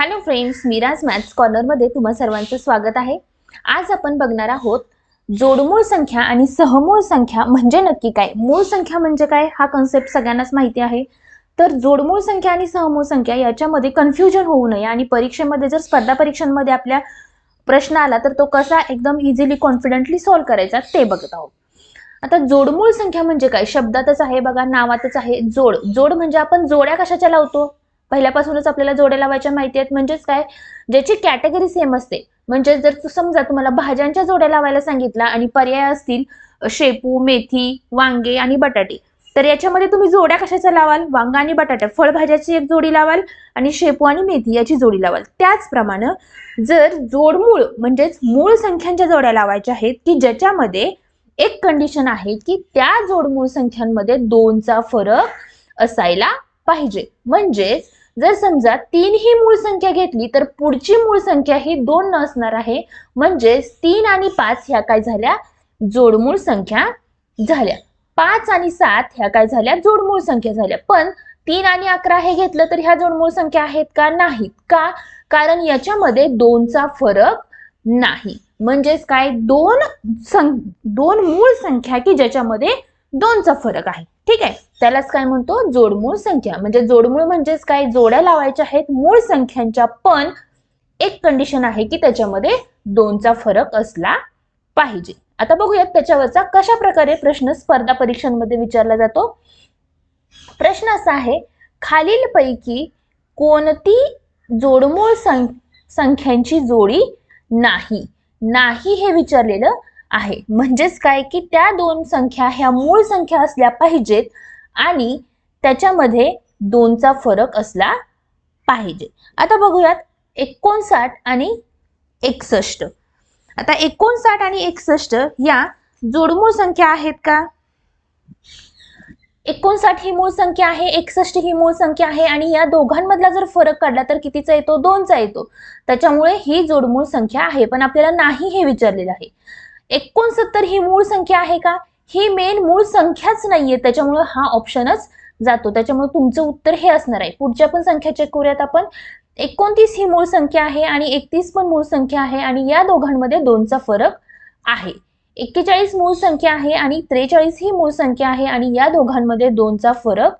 Hello friends Miraj maths कॉर्नरमध्ये तुम्हा सर्वांचं स्वागत आहे. आज आपण बघणार आहोत जोडमूळ संख्या आणि सहमूळ संख्या म्हणजे नक्की काय? मूळ संख्या म्हणजे काय? हा कन्सेप्ट सगळ्यांनाच माहिती आहे. तर जोडमूळ संख्या आणि सहमूळ संख्या याच्यामध्ये कन्फ्युजन होऊ नये आणि परीक्षेमध्ये जर स्पर्धा परीक्षांमध्ये आपल्या प्रश्न आला तर तो कसा एकदम इझिली कॉन्फिडेंटली सॉल्व्ह करायचा ते बघत आहोत. आता जोडमूळ संख्या म्हणजे काय? शब्दातच आहे बघा नावातच आहे जोड. जोड म्हणजे आपण जोड्या कशाच्या लावतो? पहिल्यापासूनच आपल्याला जोड्या लावायच्या माहिती आहेत. म्हणजेच काय? ज्याची कॅटेगरी सेम असते. म्हणजे जर तू समजा तुम्हाला भाज्यांच्या जोड्या लावायला सांगितला आणि पर्याय असतील शेपू मेथी वांगे आणि बटाटे तर याच्यामध्ये तुम्ही जोड्या कशाच्या लावाल? वांगा आणि बटाटा. फळभाज्याची एक जोडी लावाल आणि शेपू आणि मेथी याची जोडी लावाल. त्याचप्रमाणे जर जोडमूळ म्हणजेच मूळ संख्यांच्या जोड्या लावायच्या आहेत की ज्याच्यामध्ये एक कंडिशन आहे की त्या जोडमूळ संख्यांमध्ये दोनचा फरक असायला पाहिजे. म्हणजेच जर समजा तीन ही मूळ संख्या घेतली तर पुढची मूळ संख्या ही दोन असणार आहे. म्हणजेच तीन आणि पाच ह्या काय झाल्या? जोडमूळ संख्या झाल्या. पाच आणि सात ह्या काय झाल्या? जोडमूळ संख्या झाल्या. पण तीन आणि अकरा हे घेतलं तर ह्या जोडमूळ संख्या आहेत का? नाहीत. का? कारण याच्यामध्ये दोनचा फरक नाही. म्हणजेच काय? दोन सं दोन मूळ संख्या की ज्याच्यामध्ये दोनचा फरक आहे. ठीक आहे? त्यालाच काय म्हणतो? जोडमूळ संख्या. म्हणजे जोडमूळ म्हणजेच काय? जोड्या लावायच्या आहेत. मूळ संख्यांच्या पण एक कंडिशन आहे की त्याच्यामध्ये दोनचा फरक असला पाहिजे. आता बघूयात त्याच्यावरचा कशा प्रकारे प्रश्न स्पर्धा परीक्षांमध्ये विचारला जातो. प्रश्न असा आहे खालीलपैकी कोणती जोडमूळ सं संख्यांची जोडी नाही? नाही हे विचारलेलं आहे. म्हणजेच काय की त्या दोन संख्या ह्या मूळ संख्या असल्या पाहिजेत. आणि त्याच्यामध्ये दोनचा फरक असला पाहिजे. आता बघूयात एकोणसाठ आणि एकसष्ट. आता एकोणसाठ आणि एकसष्ट या जोडमूळ संख्या आहेत का? एकोणसाठ ही मूळ संख्या आहे एकसष्ट ही मूळ संख्या आहे आणि या दोघांमधला जर फरक काढला तर कितीचा येतो? दोनचा येतो. त्याच्यामुळे ही जोडमूळ संख्या आहे पण आपल्याला नाही हे विचारलेलं आहे. एकोणसत्तर ही मूळ संख्या आहे का? ही मेन मूळ संख्याच नाहीये. त्याच्यामुळे हा ऑप्शनच जातो. त्याच्यामुळे तुमचं उत्तर हे असणार आहे. पुढच्या पण संख्या चेक करूयात आपण. एकोणतीस ही मूळ संख्या आहे आणि एकतीस पण मूळ संख्या आहे आणि या दोघांमध्ये दोनचा फरक आहे. एक्केचाळीस मूळ संख्या आहे आणि त्रेचाळीस ही मूळ संख्या आहे आणि या दोघांमध्ये दोनचा फरक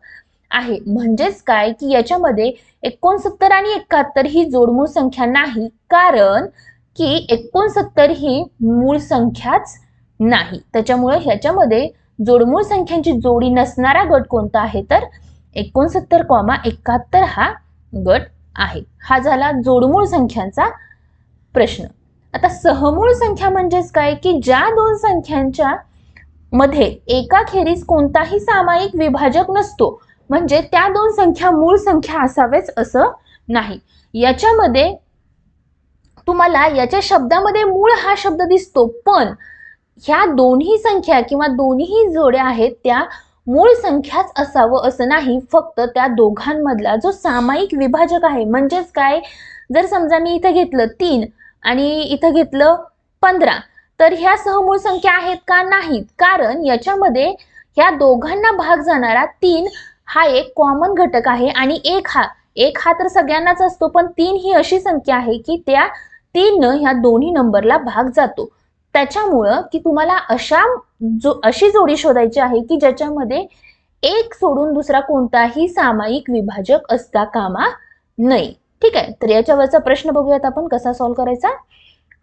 आहे. म्हणजेच काय? की याच्यामध्ये एकोणसत्तर आणि एकाहत्तर ही जोडमूळ संख्या नाही. कारण की एकोणसत्तर ही मूळ संख्याच नाही. त्याच्यामुळे ह्याच्यामध्ये जोडमूळ संख्यांची जोडी नसणारा गट कोणता आहे? तर एकोणसत्तर कॉमा एकाहत्तर हा गट आहे. हा झाला जोडमूळ संख्यांचा प्रश्न. आता सहमूळ संख्या म्हणजेच काय? की ज्या दोन संख्यांच्या मध्ये एकाखेरीज कोणताही सामायिक विभाजक नसतो म्हणजे त्या दोन संख्या मूळ संख्या असावेच असं नाही. याच्यामध्ये तुम्हाला याच्या शब्दामध्ये मूळ हा शब्द दिसतो पण ह्या दोन्ही संख्या किंवा दोन्ही जोड्या आहेत त्या मूळ संख्याच असावं असं नाही. फक्त त्या दोघांमधला जो सामायिक विभाजक आहे म्हणजेच काय? जर समजा मी इथं घेतलं तीन आणि इथं घेतलं पंधरा तर ह्या सहमूळ संख्या आहेत का? नाहीत. कारण याच्यामध्ये ह्या दोघांना भाग जाणारा तीन हा एक कॉमन घटक आहे आणि एक हा. एक हा तर सगळ्यांनाच असतो पण तीन ही अशी संख्या आहे की त्या तीननं ह्या दोन्ही नंबरला भाग जातो. त्याच्यामुळं की तुम्हाला अशा जो अशी जोडी शोधायची आहे की ज्याच्यामध्ये एक सोडून दुसरा कोणताही सामायिक विभाजक असता कामा नये. ठीक आहे? तर याच्यावरचा प्रश्न बघूयात आपण कसा सॉल्व्ह करायचा?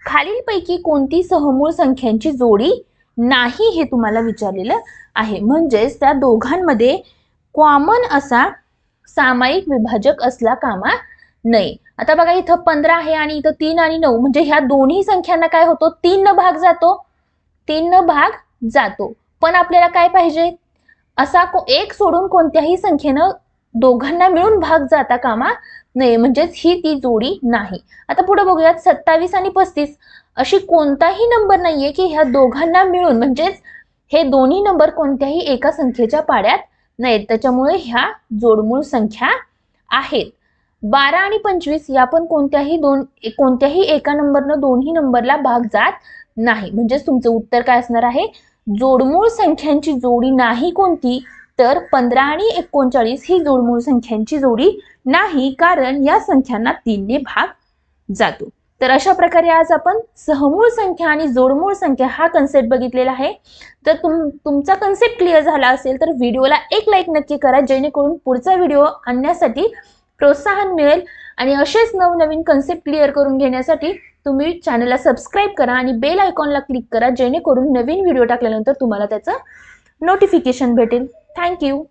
खालीलपैकी कोणती सहमूळ संख्यांची जोडी नाही हे तुम्हाला विचारलेलं आहे. म्हणजेच त्या दोघांमध्ये कॉमन असा सामायिक विभाजक असला कामा नये आता बघा इथं पंधरा आहे आणि इथं तीन आणि नऊ. म्हणजे ह्या दोन्ही संख्यांना काय होतो? तीन न भाग जातो. तीन न भाग जातो. पण आपल्याला काय पाहिजे? असा को एक सोडून कोणत्याही संख्येनं दोघांना मिळून भाग जाता कामा नये. म्हणजेच ही ती जोडी नाही. आता पुढे बघूयात सत्तावीस आणि पस्तीस. अशी कोणताही नंबर नाहीये की ह्या दोघांना मिळून. म्हणजेच हे दोन्ही नंबर कोणत्याही एका संख्येच्या पाड्यात नाहीत. त्याच्यामुळे ह्या जोडमूळ संख्या आहेत. बारा आणि पंचवीस या पण कोणत्याही दोन कोणत्याही एका नंबरनं दोन्ही नंबरला भाग जात नाही. म्हणजेच तुमचं उत्तर काय असणार आहे? जोडमूळ संख्यांची जोडी नाही कोणती तर पंधरा आणि एकोणचाळीस ही जोडमूळ संख्यांची जोडी नाही कारण या संख्यांना तीनने भाग जातो. तर अशा प्रकारे आज आपण सहमूळ संख्या आणि जोडमूळ संख्या हा कन्सेप्ट बघितलेला आहे. तर तुम तुमचा कन्सेप्ट क्लिअर झाला असेल तर व्हिडिओला एक लाईक नक्की करा जेणेकरून पुढचा व्हिडिओ आणण्यासाठी प्रोत्साहन मिळेल. आणि असेच नवनवीन कन्सेप्ट क्लिअर करून घेण्यासाठी तुम्ही चॅनलला सबस्क्राईब करा आणि बेल आयकॉनला क्लिक करा जेणेकरून नवीन व्हिडिओ टाकल्यानंतर तुम्हाला त्याचं नोटिफिकेशन भेटेल. थँक्यू